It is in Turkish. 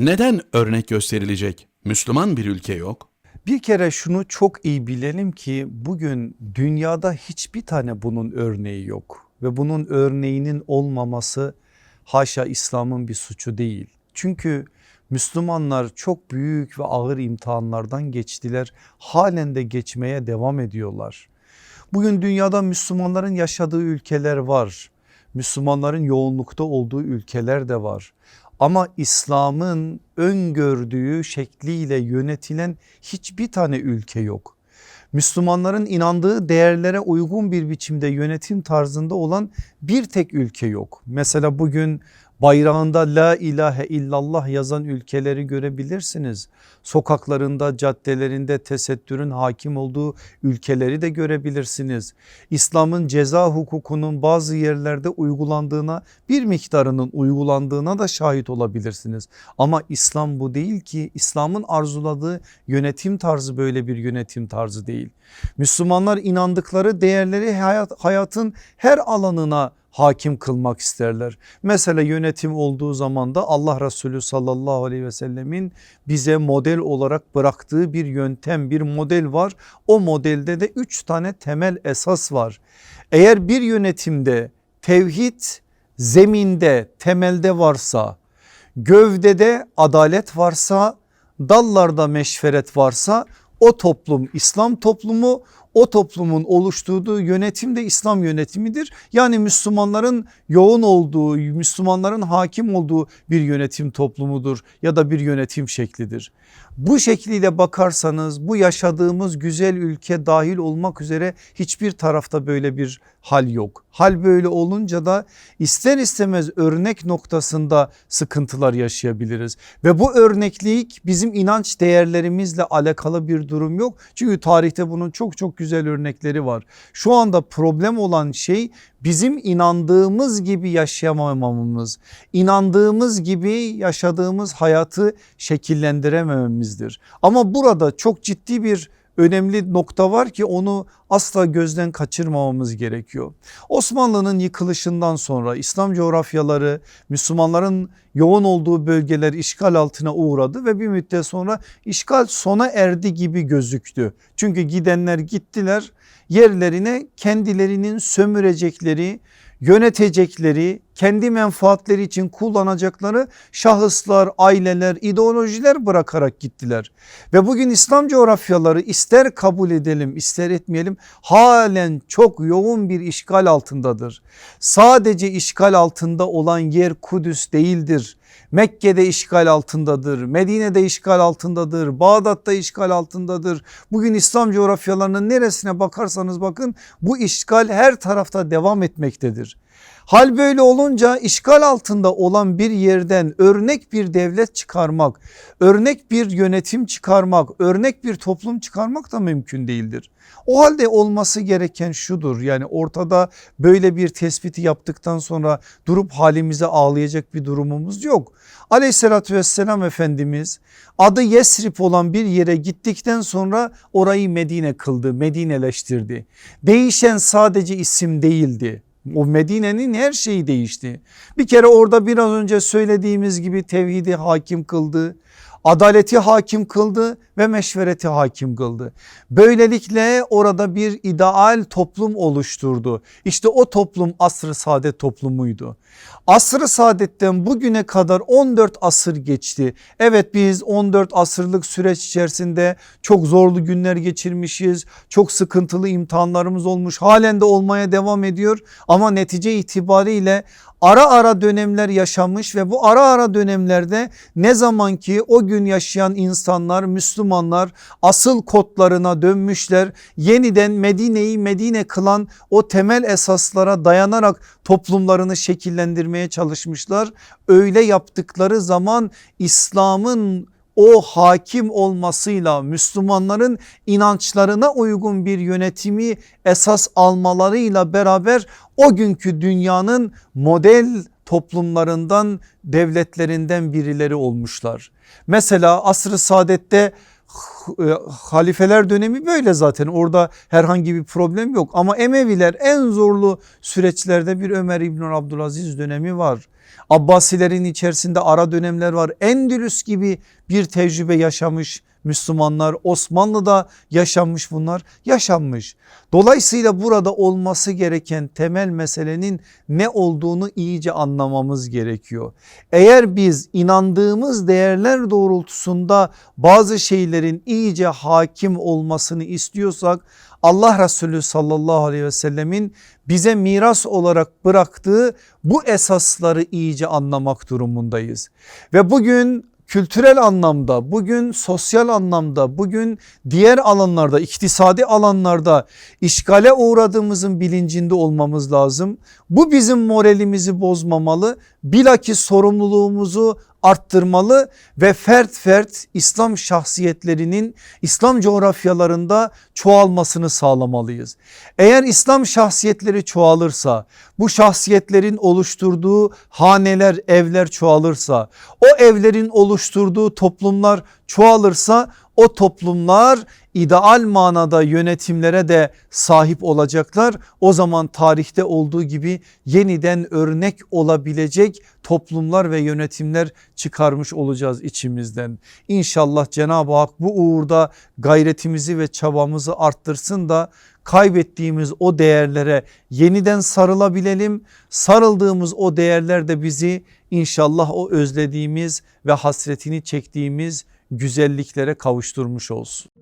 Neden örnek gösterilecek Müslüman bir ülke yok? Bir kere şunu çok iyi bilelim ki bugün dünyada hiçbir tane bunun örneği yok ve bunun örneğinin olmaması haşa İslam'ın bir suçu değil. Çünkü Müslümanlar çok büyük ve ağır imtihanlardan geçtiler. Halen de geçmeye devam ediyorlar. Bugün dünyada Müslümanların yaşadığı ülkeler var. Müslümanların yoğunlukta olduğu ülkeler de var. Ama İslam'ın öngördüğü şekliyle yönetilen hiçbir tane ülke yok. Müslümanların inandığı değerlere uygun bir biçimde yönetim tarzında olan bir tek ülke yok. Mesela bugün bayrağında la ilahe illallah yazan ülkeleri görebilirsiniz. Sokaklarında caddelerinde tesettürün hakim olduğu ülkeleri de görebilirsiniz. İslam'ın ceza hukukunun bazı yerlerde uygulandığına bir miktarının uygulandığına da şahit olabilirsiniz. Ama İslam bu değil ki İslam'ın arzuladığı yönetim tarzı böyle bir yönetim tarzı değil. Müslümanlar inandıkları değerleri hayat, hayatın her alanına hakim kılmak isterler. Mesela yönetim olduğu zaman da Allah Resulü sallallahu aleyhi ve sellemin bize model olarak bıraktığı bir yöntem bir model var. O modelde de üç tane temel esas var. Eğer bir yönetimde tevhid zeminde temelde varsa gövdede adalet varsa dallarda meşveret varsa o toplum İslam toplumu o toplumun oluşturduğu yönetim de İslam yönetimidir. Yani Müslümanların yoğun olduğu Müslümanların hakim olduğu bir yönetim toplumudur ya da bir yönetim şeklidir. Bu şekliyle bakarsanız bu yaşadığımız güzel ülke dahil olmak üzere hiçbir tarafta böyle bir hal yok. Hal böyle olunca da ister istemez örnek noktasında sıkıntılar yaşayabiliriz. Ve bu örneklik bizim inanç değerlerimizle alakalı bir durum yok. Çünkü tarihte bunun çok çok güzel örnekleri var. Şu anda problem olan şey bizim inandığımız gibi yaşayamamamız, inandığımız gibi yaşadığımız hayatı şekillendiremememizdir. Ama burada çok ciddi bir önemli nokta var ki onu asla gözden kaçırmamamız gerekiyor. Osmanlı'nın yıkılışından sonra İslam coğrafyaları Müslümanların yoğun olduğu bölgeler işgal altına uğradı ve bir müddet sonra işgal sona erdi gibi gözüktü. Çünkü gidenler gittiler yerlerine kendilerinin sömürecekleri yönetecekleri kendi menfaatleri için kullanacakları şahıslar, aileler, ideolojiler bırakarak gittiler. Ve bugün İslam coğrafyaları ister kabul edelim ister etmeyelim halen çok yoğun bir işgal altındadır. Sadece işgal altında olan yer Kudüs değildir. Mekke'de işgal altındadır, Medine'de işgal altındadır, Bağdat'ta işgal altındadır. Bugün İslam coğrafyalarının neresine bakarsanız bakın bu işgal her tarafta devam etmektedir. Hal böyle olunca işgal altında olan bir yerden örnek bir devlet çıkarmak, örnek bir yönetim çıkarmak, örnek bir toplum çıkarmak da mümkün değildir. O halde olması gereken şudur yani ortada böyle bir tespiti yaptıktan sonra durup halimize ağlayacak bir durumumuz yok. Aleyhissalatü vesselam Efendimiz adı Yesrib olan bir yere gittikten sonra orayı Medine kıldı, Medineleştirdi. Değişen sadece isim değildi. O Medine'nin her şeyi değişti. Bir kere orada biraz önce söylediğimiz gibi tevhidi hakim kıldı adaleti hakim kıldı ve meşvereti hakim kıldı. Böylelikle orada bir ideal toplum oluşturdu. İşte o toplum asr-ı saadet toplumuydu. Asr-ı saadetten bugüne kadar 14 asır geçti. Evet biz 14 asırlık süreç içerisinde çok zorlu günler geçirmişiz. Çok sıkıntılı imtihanlarımız olmuş. Halen de olmaya devam ediyor. Ama netice itibariyle ara ara dönemler yaşamış ve bu ara ara dönemlerde ne zaman ki o gün yaşayan insanlar Müslümanlar asıl kodlarına dönmüşler. Yeniden Medine'yi Medine kılan o temel esaslara dayanarak toplumlarını şekillendirmeye çalışmışlar. Öyle yaptıkları zaman İslam'ın o hakim olmasıyla Müslümanların inançlarına uygun bir yönetimi esas almalarıyla beraber o günkü dünyanın model toplumlarından devletlerinden birileri olmuşlar. Mesela asr-ı saadette e, halifeler dönemi böyle zaten orada herhangi bir problem yok ama Emeviler en zorlu süreçlerde bir Ömer İbn Abdülaziz dönemi var. Abbasilerin içerisinde ara dönemler var. Endülüs gibi bir tecrübe yaşamış Müslümanlar Osmanlı'da yaşanmış bunlar yaşanmış. Dolayısıyla burada olması gereken temel meselenin ne olduğunu iyice anlamamız gerekiyor. Eğer biz inandığımız değerler doğrultusunda bazı şeylerin iyice hakim olmasını istiyorsak Allah Resulü sallallahu aleyhi ve sellemin bize miras olarak bıraktığı bu esasları iyice anlamak durumundayız. Ve bugün kültürel anlamda bugün sosyal anlamda bugün diğer alanlarda iktisadi alanlarda işgale uğradığımızın bilincinde olmamız lazım. Bu bizim moralimizi bozmamalı bilakis sorumluluğumuzu arttırmalı ve fert fert İslam şahsiyetlerinin İslam coğrafyalarında çoğalmasını sağlamalıyız. Eğer İslam şahsiyetleri çoğalırsa bu şahsiyetlerin oluşturduğu haneler evler çoğalırsa o evlerin oluşturduğu toplumlar çoğalırsa o toplumlar ideal manada yönetimlere de sahip olacaklar. O zaman tarihte olduğu gibi yeniden örnek olabilecek toplumlar ve yönetimler çıkarmış olacağız içimizden. İnşallah Cenab-ı Hak bu uğurda gayretimizi ve çabamızı arttırsın da kaybettiğimiz o değerlere yeniden sarılabilelim. Sarıldığımız o değerler de bizi inşallah o özlediğimiz ve hasretini çektiğimiz güzelliklere kavuşturmuş olsun.